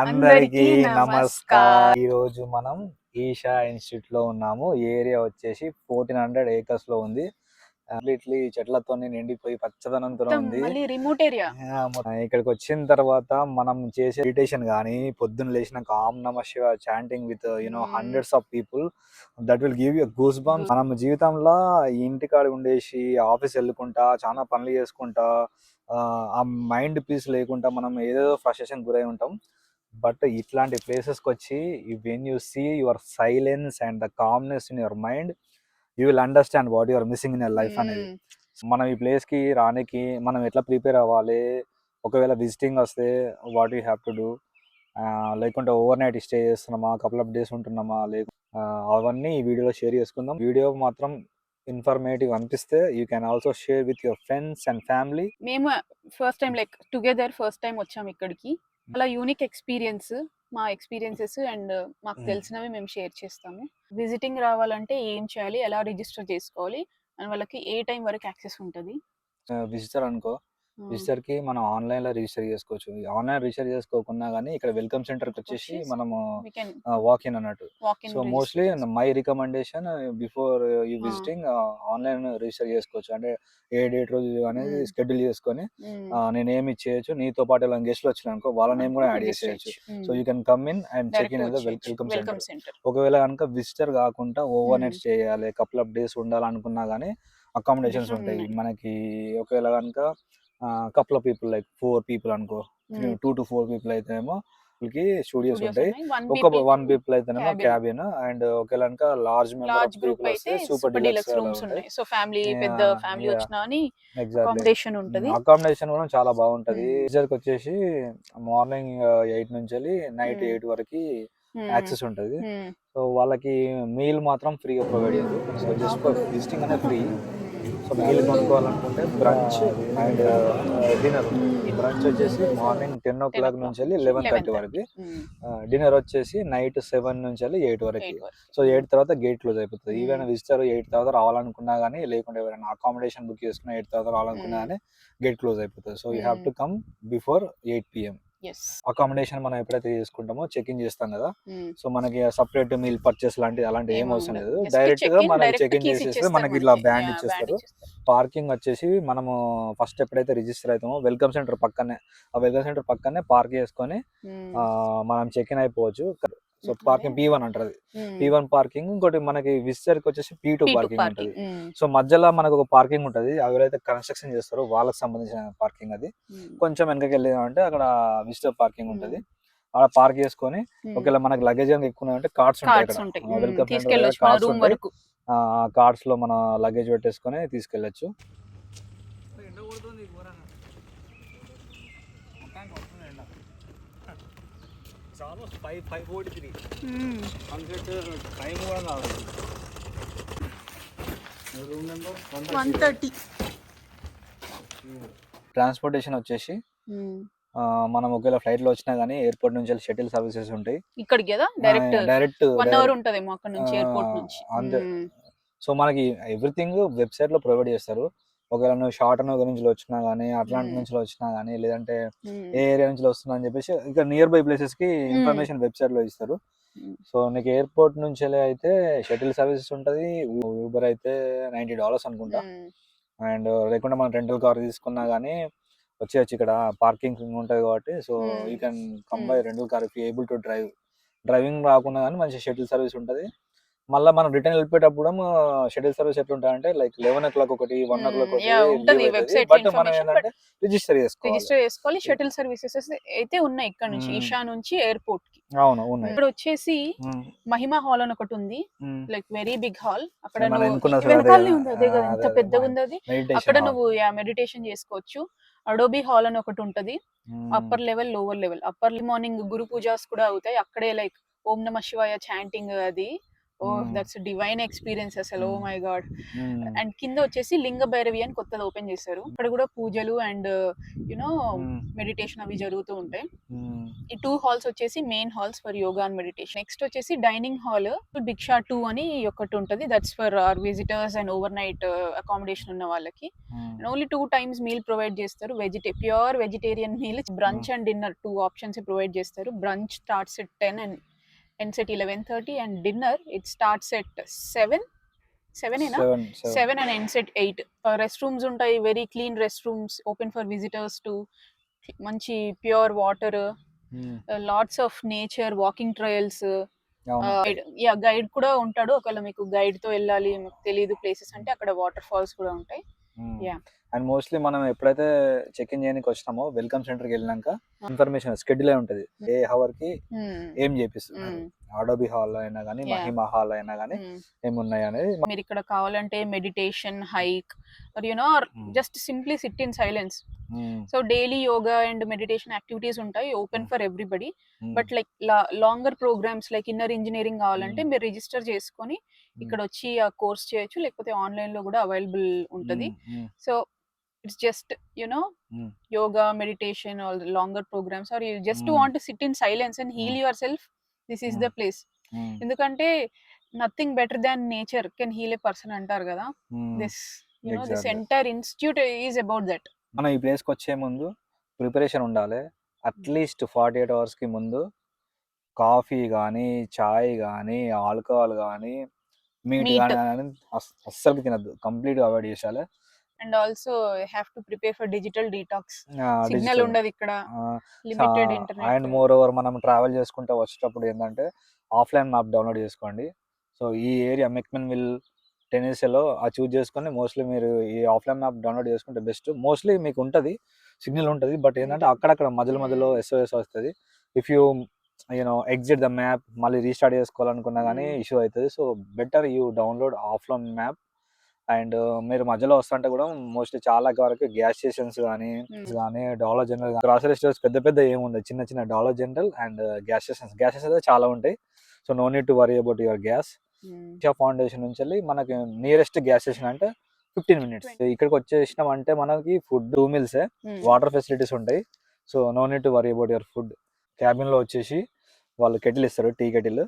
అందరికీ నమస్కారం. ఈ రోజు మనం ఈషా ఇన్స్టిట్యూట్లో ఉన్నాము ఏరియా వచ్చేసి ఫోర్టీన్ హండ్రెడ్ ఏకర్స్లో ఉంది. కంప్లీట్లీ చెట్లతో నిండిపోయి పచ్చదనంతో ఉంది. Remote area. ఇక్కడికి వచ్చిన తర్వాత మనం చేసే మెడిటేషన్ కానీ పొద్దున్న లేచిన కామ్ నమ Shiva chanting with you know. Hundreds of people that will give you goose bumps మనం జీవితంలో ఈ ఇంటికాడ ఉండేసి ఆఫీస్ వెళ్ళుకుంటా చాలా పనులు చేసుకుంటా ఆ, ఆ మైండ్ పీస్ లేకుండా మనం ఏదో ఫ్రస్ట్రేషన్ గురై ఉంటాం. బట్ ఇట్లాంటి ప్లేసెస్కి వచ్చి when you see your silence and the calmness in your mind you will understand what your missing in your life అనేది. మనం ఈ ప్లేస్కి రానికి మనం ఎట్లా ప్రిపేర్ అవ్వాలి? ఒకవేళ విజిటింగ్ వస్తే what you have to do? లేకుంటే ఓవర్ నైట్ స్టే చేస్తున్నామా? కపుల్ ఆఫ్ డేస్ ఉంటున్నామా? లేక అవన్నీ ఈ వీడియోలో షేర్ చేసుకుందాం. వీడియో మాత్రం ఇన్ఫర్మేటివ్ అనిపిస్తే you can also share with your friends and family. మేము first time like together first time వచ్చాం ఇక్కడికి. అలా యూనిక్ ఎక్స్పీరియన్స్ మా ఎక్స్పీరియన్సెస్ అండ్ మాకు Hmm. తెలిసినవి మేము షేర్ చేస్తాము. విజిటింగ్ రావాలంటే ఏం చేయాలి? ఎలా రిజిస్టర్ చేసుకోవాలి? అండ్ వాళ్ళకి ఏ టైం వరకు యాక్సెస్ ఉంటుంది? విజిటర్ అనుకో. విజిటర్కి మనం ఆన్లైన్లో రిజిస్టర్ చేసుకోవచ్చు. ఆన్లైన్ రిజిస్టర్ చేసుకోకున్నా కానీ ఇక్కడ వెల్కమ్ సెంటర్కి వచ్చేసి మనము వాక్ ఇన్ అన్నట్టు. So mostly my recommendation before you. Visiting online register చేసుకోవచ్చు. అంటే ఏ డేట్ రోజు అనేది. షెడ్యూల్ చేసుకొని ఏమి చేయొచ్చు నీతో పాటు ఇలా గెస్ట్లు వచ్చిన అనుకో వాళ్ళ నేమ్ కూడా యాడ్ చేసేయచ్చు. So you can come in and check in welcome welcome centre. ఒకవేళ కనుక విజిటర్ కాకుండా ఓవర్ నైట్ చేయాలి కపుల్ ఆఫ్ డేస్ ఉండాలనుకున్నా కానీ అకామిడేషన్స్ ఉంటాయి. మనకి ఒకవేళ కనుక couple of people like four people అనుకో. టూ టు ఫోర్ పీపుల్ అయితేనేమో వాళ్ళకి స్టూడియోస్ ఉంటాయి. ఒక వన్ పీపుల్ అయితేనేమో. క్యాబిన్ అండ్ కనుక లార్జ్ మెంబర్ గ్రూప్ పీపుల్ అయితే సూపర్ డీలక్స్ రూమ్స్ ఉన్నాయి సో ఫ్యామిలీ పెద్ద ఫ్యామిలీ. వచ్చినా అని అకామిడేషన్ ఉంటది. అకామిడేషన్ కూడా చాలా బాగుంటది. Mm. రిజర్వ్ వచ్చేసి మార్నింగ్ ఎయిట్ నుంచి వెళ్ళి నైట్. ఎయిట్ వరకు Hmm. యాక్సెస్ ఉంటది. Hmm. సో వాళ్ళకి మీల్ మాత్రం ఫ్రీగా ప్రొవైడ్ చేయదు సో జస్ట్ విజిటింగ్ అనేది ఫ్రీ సో మీల్ కొనుక్కోవాలనుకుంటే బ్రంచ్ అండ్ డిన్నర్ బ్రంచ్ వచ్చేసి మార్నింగ్ టెన్ ఓ క్లాక్ నుంచి వెళ్ళి లెవెన్ థర్టీ వరకు Hmm. డిన్నర్ వచ్చేసి నైట్ సెవెన్ నుంచి వెళ్ళి ఎయిట్ వరకు. సో ఎయిట్ తర్వాత గేట్ క్లోజ్ అయిపోతుంది Hmm. ఈవెన్ విజిటర్ ఎయిట్ తర్వాత రావాలనుకున్నా కానీ లేకుంటే ఎవరైనా అకామిడేషన్ బుక్ చేసుకున్న ఎయిట్ తర్వాత రావాలనుకున్నా Hmm. కానీ గేట్ క్లోజ్ అయిపోతుంది so you have Hmm. To come before eight PM. Accommodation మనం ఎప్పుడైతే చేసుకుంటామో చెక్ ఇన్ చేస్తాం కదా Hmm. సో మనకి సపరేట్ మీల్ పర్చేస్ లాంటి అలాంటి ఏం అవసరం. లేదు డైరెక్ట్గా direct చెక్ ఇన్ చేసేస్తే మనకి ఇట్లా. బ్యాండ్ ఇచ్చేస్తారు. పార్కింగ్ వచ్చేసి మనము ఫస్ట్ ఎప్పుడైతే రిజిస్టర్ అవుతామో వెల్కమ్ సెంటర్ పక్కనే ఆ వెల్కమ్ సెంటర్ పక్కనే పార్క్ చేసుకొని Hmm. మనం చెక్ ఇన్ అయిపోవచ్చు సో. పార్కింగ్ పీ వన్ అంటారు. పీ వన్ పార్కింగ్ ఇంకోటి మనకి విజిటర్కి వచ్చేసి పీ టూ P2 పార్కింగ్. ఉంటుంది. సో మధ్యలో మనకు ఒక పార్కింగ్ ఉంటుంది ఎవరైతే కన్స్ట్రక్షన్ చేస్తారో వాళ్ళకి సంబంధించిన పార్కింగ్ అది. కొంచెం వెనకకి వెళ్ళామంటే అక్కడ విజిటర్ పార్కింగ్. ఉంటుంది అక్కడ పార్క్ చేసుకొని. ఒకవేళ మనకి లగేజ్ ఎక్కువ అంటే కార్డ్స్ ఉంటాయి కార్డ్స్ ఉంటాయి అక్కడ Hmm. వెల్కమ్ తీసుకెళ్ళొచ్చు మన room Hmm. One thirty. Transportation వచ్చేసి. ఆ, మనం ఒకవేళ ఫ్లైట్లో వచ్చినా గానీ ఎయిర్పోర్ట్ నుంచి షటిల్ సర్వీసెస్ ఉంటాయి. ఇక్కడికి కదా? డైరెక్ట్ డైరెక్ట్ వన్ అవర్ ఉంటదేమో అక్కడ నుంచి ఎయిర్పోర్ట్ నుంచి. అంతే. సో మనకి ఎవ్రీథింగ్ వెబ్సైట్లో ప్రొవైడ్ చేస్తారు. ఒకవేళ నువ్వు షార్ట్ నగర్ నుంచి వచ్చినా గానీ అట్లాంటి. నుంచి వచ్చినా గానీ లేదంటే. ఏ ఏరియా నుంచి వస్తున్నా అని చెప్పేసి ఇంకా నియర్ బై ప్లేసెస్కి ఇన్ఫర్మేషన్ వెబ్సైట్లో ఇస్తారు. సో నీకు ఎయిర్పోర్ట్ నుంచి అయితే షటిల్ సర్వీసెస్ ఉంటది ఊబర్ అయితే నైన్టీ డాలర్స్ అనుకుంటా. అండ్ లేకుంటే మనం రెంటల్ కార్ తీసుకున్నా గానీ వచ్చేయచ్చు ఇక్కడ పార్కింగ్ ఉంటది కాబట్టి so. You can come. By rental car if able to drive driving రాకుండా కానీ మంచి షటిల్ సర్వీస్ ఉంటది మళ్ళీ మనం రిటర్న్ వెళ్ళిపోయేటప్పుడు షటిల్ సర్వీస్ ఎట్లుంటా అంటే లైక్ లెవెన్ ఓ క్లాక్ ఒకటి వన్ ఓ Hmm. క్లాక్ ఉంటది లో బట్ మనం ఏంటంటే రిజిస్టర్ చేసుకోవాలి రిజిస్టర్ చేసుకోవాలి షటిల్ సర్వీసెస్ అయితే ఉన్నాయి ఇక్కడ నుంచి Hmm. ఈషా నుంచి ఎయిర్పోర్ట్కి అవును ఉన్నాయి ఇక్కడ వచ్చేసి Hmm. మహిమా హాల్ అని ఒకటి ఉంది Hmm. Like very big hall అక్కడ వెనకాలనే ఉంది అదే కదా ఎంత పెద్దగా. ఉంది అది అక్కడ. నువ్వు మెడిటేషన్ చేసుకోవచ్చు అడోబీ హాల్ అని ఒకటి ఉంటది Hmm. Upper level lower level upper morning guru pujas కూడా అవుతాయి అక్కడే లైక్ ఓం నమ శివాయ చాంటింగ్ అది ఓ. దట్స్ డివైన్ ఎక్స్పీరియన్స్ అసలు ఓ. My God. అండ్ కింద వచ్చేసి లింగ భైరవి అని కొత్తది ఓపెన్ చేశారు ఇక్కడ కూడా పూజలు అండ్ యునో. మెడిటేషన్ అవి జరుగుతూ ఉంటాయి. ఈ టూ హాల్స్ వచ్చేసి main halls for yoga and meditation next వచ్చేసి డైనింగ్ హాల్ భిక్షా టూ అని ఒకటి ఉంటుంది that's for our visitors and overnight accommodation ఉన్న వాళ్ళకి. And only two times meal provide చేస్తారు వెజిటే pure vegetarian meal brunch and dinner two options provide చేస్తారు brunch starts at ten and ends at eleven thirty and dinner it starts at seven seven and ends at eight rest rooms ఉంటాయి very clean rest rooms open for visitors to మంచి pure water. Lots of nature walking trails yeah guide కూడా ఉంటాడు ఒకవేళ మీకు గైడ్తో వెళ్ళాలి తెలియదు places అంటే అక్కడ వాటర్ ఫాల్స్ కూడా ఉంటాయి Yeah. అండ్ మోస్ట్లీ మనం ఎప్పుడైతే చెక్ ఇన్ చేయడానికి వచ్చినామో వెల్కమ్ సెంటర్కి వెళ్ళినాక ఇన్ఫర్మేషన్ స్కెడ్యూల్ ఉంటుంది ఏ హవర్కి Hmm. ఏం చేపిస్తున్నారు Hmm. అడోబి హాల్ అయినా కానీ. మహిమా హాల్ అయినా కానీ Hmm. ఏమున్నాయి అనేది మీరు ఇక్కడ కావాలంటే meditation hike you know Hmm. Just simply sit in silence. So daily yoga and meditation activities ఉంటాయి open Hmm. For everybody. But like longer programmes like inner engineering కావాలంటే Hmm. మీరు రిజిస్టర్ చేసుకొని ఇక్కడ వచ్చి ఆ కోర్స్ చేయొచ్చు లేకపోతే ఆన్లైన్లో కూడా అవైలబుల్ ఉంటుంది. So it's just you know. Yoga meditation all longer programmes are you just. Want sit in silence and heal. Yourself this is the. Place. ఎందుకంటే nothing better than nature can heal a person అంటారు కదా. This you know this. Entire institute is about that మనం ఈ ప్లేస్కి వచ్చే ముందు preparation ఉండాలి at least forty eight అవర్స్కి ముందు కాఫీ కానీ చాయ్ కానీ ఆల్కహాల్ కానీ మీట్. కానీ అస్సలకి తినద్దు కంప్లీట్గా అవాయిడ్ చేయాలి and also have to prepare for digital detox. Signal ఉండదు ఇక్కడ. Limited and internet moreover మనం ట్రావెల్ చేసుకుంటూ వచ్చేటప్పుడు ఏంటంటే ఆఫ్లైన్ మ్యాప్ డౌన్లోడ్ చేసుకోండి. సో ఈ ఏరియా మెక్మెన్ విల్ టెన్నిస్లో ఆ చూజ్ చేసుకొని మోస్ట్లీ మీరు ఈ ఆఫ్లైన్ మ్యాప్ డౌన్లోడ్ చేసుకుంటే బెస్ట్. మోస్ట్లీ మీకు ఉంటుంది సిగ్నల్ ఉంటుంది బట్ ఏంటంటే అక్కడక్కడ మధ్యలో మధ్యలో ఎస్ఓఎస్ వస్తుంది. If you you know exit the map మళ్ళీ రీస్టార్ట్ చేసుకోవాలనుకున్నా కానీ. ఇష్యూ అవుతుంది. So better you download offline map and మీరు మధ్యలో వస్తుంటే కూడా మోస్ట్లీ చాలా వరకు గ్యాస్ స్టేషన్స్ కానీ. కానీ డాలర్ జనరల్ గ్రాసరీ స్టోర్స్ పెద్ద పెద్ద ఏమి ఉండదు చిన్న చిన్న Dollar General and gas stations. Gas stations అయితే చాలా ఉంటాయి. So no need to worry about your gas. Isha Foundation నుంచి వెళ్ళి మనకి నియరెస్ట్ గ్యాస్ స్టేషన్ అంటే ఫిఫ్టీన్ మినిట్స్. ఇక్కడికి వచ్చేసినాం అంటే మనకి food two meals water facilities ఉంటాయి. So no need to worry about your food. క్యాబిన్లో వచ్చేసి వాళ్ళు కెటిల్ ఇస్తారు tea kettle.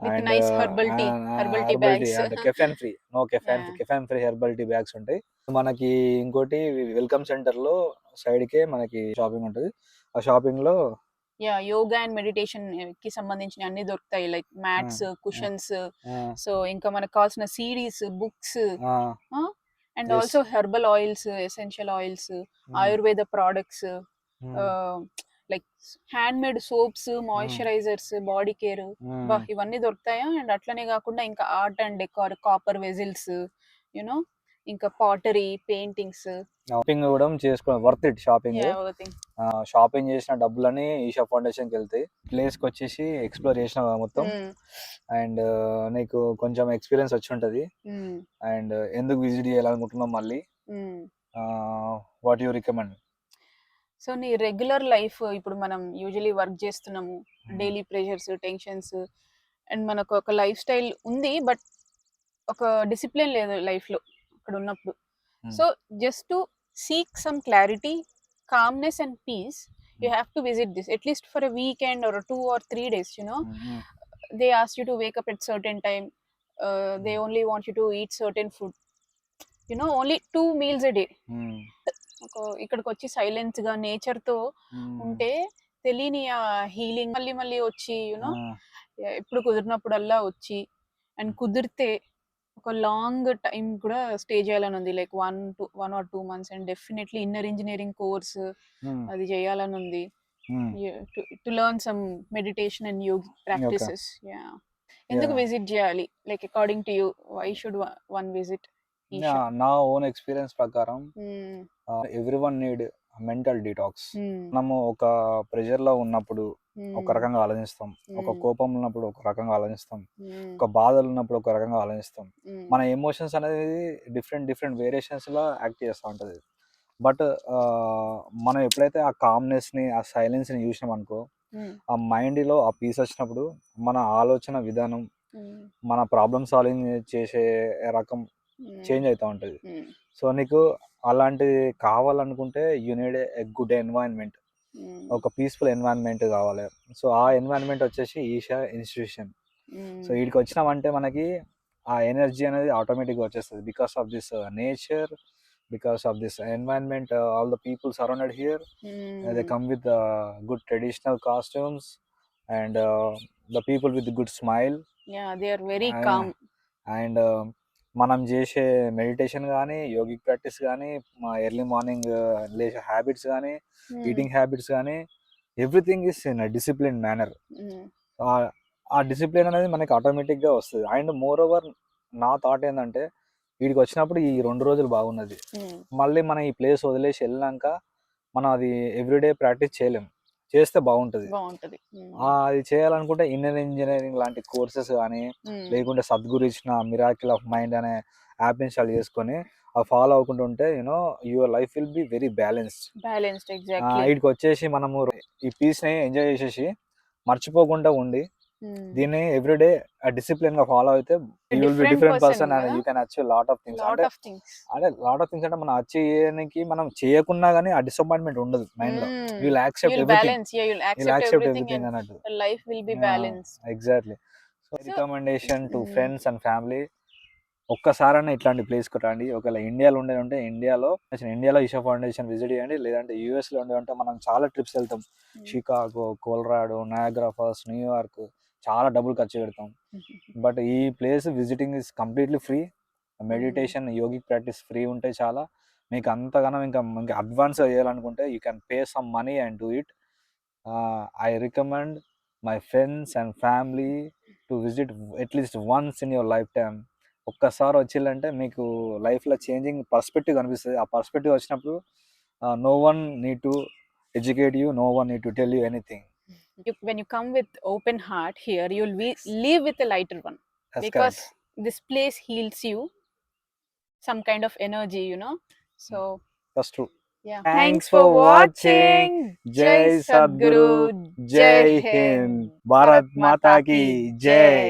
With nice herbal tea, herbal tea bags. Caffeine free no caffeine. Caffeine free herbal tea bags ఉంటాయి. మనకి ఇంకోటి welcome సెంటర్లో side కే మనకి షాపింగ్ ఉంటుంది. ఆ షాపింగ్లో యా యోగా అండ్ మెడిటేషన్కి సంబంధించిన అన్ని దొరుకుతాయి. లైక్ మ్యాట్స్ కుషన్స్ సో ఇంకా మనకు కావాల్సిన CDs books and. Also herbal oils essential oils Ayurveda products like hand made soaps moisturisers body care ఇవన్నీ దొరుకుతాయా? అండ్ అట్లనే కాకుండా ఇంకా art and decor copper vessels you know ఇంకా పాటరీ పెయింటింగ్స్ షాపింగ్ కూడా చేసుకో వర్త్ ఇట్ షాపింగ్ షాపింగ్ చేసిన డబ్బులని ఈషా ఫౌండేషన్కి వెళ్తాయి ప్లేస్కి వచ్చేసి ఎక్స్ప్లోర్ చేసిన మొత్తం. అండ్ నీకు కొంచెం ఎక్స్పీరియన్స్ వచ్చి ఉంటది. అండ్ ఎందుకు విజిట్ చేయాలనుకుంటున్నాం మళ్ళీ? వాట్ యూ రికమెండ్ సో నీ రెగ్యులర్ లైఫ్ ఇప్పుడు మనం యూజువలీ వర్క్ చేస్తున్నాము. డైలీ ప్రెషర్స్ టెన్షన్స్ అండ్ మనకు ఒక లైఫ్ స్టైల్ ఉంది బట్ ఒక డిసిప్లిన్ లేదు లైఫ్లో అక్కడ ఉన్నప్పుడు. So just to seek some clarity calmness and peace you. Have to visit this at least for a weekend or two or three days you know they ask you to wake up at certain time. Uh, they only want you to eat certain food. You know only two meals a day. ఒక ఇక్కడికి వచ్చి సైలెన్స్గా నేచర్తో ఉంటే తెలియని ఆ healing మళ్ళీ మళ్ళీ వచ్చి you know ఎప్పుడు కుదిరినప్పుడల్లా వచ్చి అండ్ కుదిరితే ఒక లాంగ్ టైం కూడా స్టే చేయాలని ఉంది. Like one two one or two months and definitely Inner Engineering course అది చేయాలని ఉంది. To learn some meditation and yogi practices. Yeah. ఎందుకు. విజిట్ చేయాలి? Like according to you why should one visit? నా own experience ప్రకారం everyone need mental detox మనము ఒక ప్రెషర్లో ఉన్నప్పుడు ఒక రకంగా ఆలోచిస్తాం. ఒక కోపం ఉన్నప్పుడు ఒక రకంగా ఆలోచిస్తాం. ఒక బాధలు ఉన్నప్పుడు ఒక రకంగా ఆలోచిస్తాం. మన ఎమోషన్స్ అనేది డిఫరెంట్ డిఫరెంట్ వేరియేషన్స్లో యాక్ట్ చేస్తూ ఉంటుంది. బట్ మనం ఎప్పుడైతే ఆ కామ్నెస్ని ఆ సైలెన్స్ని చూసినాం అనుకో ఆ మైండ్లో ఆ పీస్ వచ్చినప్పుడు మన ఆలోచన విధానం. మన ప్రాబ్లమ్ సాల్వింగ్ చేసే రకం చేంజ్ అవుతూ ఉంటుంది. సో నీకు అలాంటిది కావాలనుకుంటే you need a good environment. ఒక పీస్ఫుల్ ఎన్వైరన్మెంట్ కావాలి సో ఆ ఎన్వైరన్మెంట్ వచ్చేసి ఈషా ఇన్స్టిట్యూషన్ సో. వీడికి వచ్చినామంటే మనకి ఆ ఎనర్జీ అనేది ఆటోమేటిక్గా వచ్చేస్తుంది because of this nature because of this environment all the people surrounded here they. Come with good traditional costumes and the people with good smile. And మనం చేసే మెడిటేషన్ కానీ యోగిక్ ప్రాక్టీస్ కానీ మా ఎర్లీ మార్నింగ్ లేచే habits కానీ. Eating habits కానీ everything is in discipline manner. ఆ discipline అనేది మనకి ఆటోమేటిక్గా వస్తుంది అండ్ మోర్ ఓవర్ నా థాట్ ఏంటంటే వీడికి వచ్చినప్పుడు ఈ రెండు రోజులు బాగున్నది. మళ్ళీ మనం ఈ ప్లేస్ వదిలేసి వెళ్ళినాక మనం అది ఎవ్రీడే ప్రాక్టీస్ చేయలేం చేస్తే బాగుంటుంది బాగుంటది. అది చేయాలనుకుంటే ఇండియన్ ఇంజనీరింగ్ లాంటి కోర్సెస్ కానీ. లేకుంటే సద్గురు ఇచ్చిన మిరాకిల్ ఆఫ్ మైండ్ అనే యాప్ ఇన్స్టాల్ చేసుకొని అవి ఫాలో అవ్వకుండా ఉంటే you know your life will be very balanced exactly. వీటికి వచ్చేసి మనము ఈ పీస్ని ఎంజాయ్ చేసేసి మర్చిపోకుండా ఉండి. దీన్ని ఎవ్రీడే డిసిప్లిన్గా ఫాలో అయితే you will be different person and? You can achieve lot of things అంటే. అంటే లాట్ ఆఫ్ థింగ్స్ అంటే మనం అచీవ్ చేయడానికి మనం చేయకున్నా గానీ ఆ డిసప్పాయింట్మెంట్ ఉండదు మైండ్లో. Will accept everything will accept accept everything అన్నట్టు will be Yeah. balanced. Exactly so recommendation to. Friends and family ఒక్కసారైనా ఇట్లాంటి ప్లేస్కి రండి ఒకవేళ ఇండియాలో ఉండే ఉంటే ఇండియాలో ఇండియాలో ఈషా ఫౌండేషన్ విజిట్ చేయండి లేదంటే యూఎస్లో ఉండే ఉంటే మనం చాలా ట్రిప్స్ వెళ్తాం. Chicago Colorado Niagara Falls New York చాలా డబ్బులు ఖర్చు పెడతాం. బట్ ఈ place visiting is completely free. Meditation yogic practice free ఉంటే చాలా. మీకు అంతగానో ఇంకా ఇంకా అడ్వాన్స్ చేయాలనుకుంటే you can pay some money and do it. I recommend my friends and family to visit at least once in your lifetime ఒక్కసారి వచ్చిందంటే మీకు లైఫ్లో చేంజింగ్ పర్స్పెక్టివ్ కనిపిస్తుంది. ఆ పర్స్పెక్టివ్ వచ్చినప్పుడు no one need to educate you no one need to tell you anything. you, when you come with open heart here you'll be, leave with a lighter one. That's because this place heals you some kind of energy you know? So mm. that's true. yeah. Thanks, thanks for watching. jai sadguru jai hind. Bharat mata ki jai.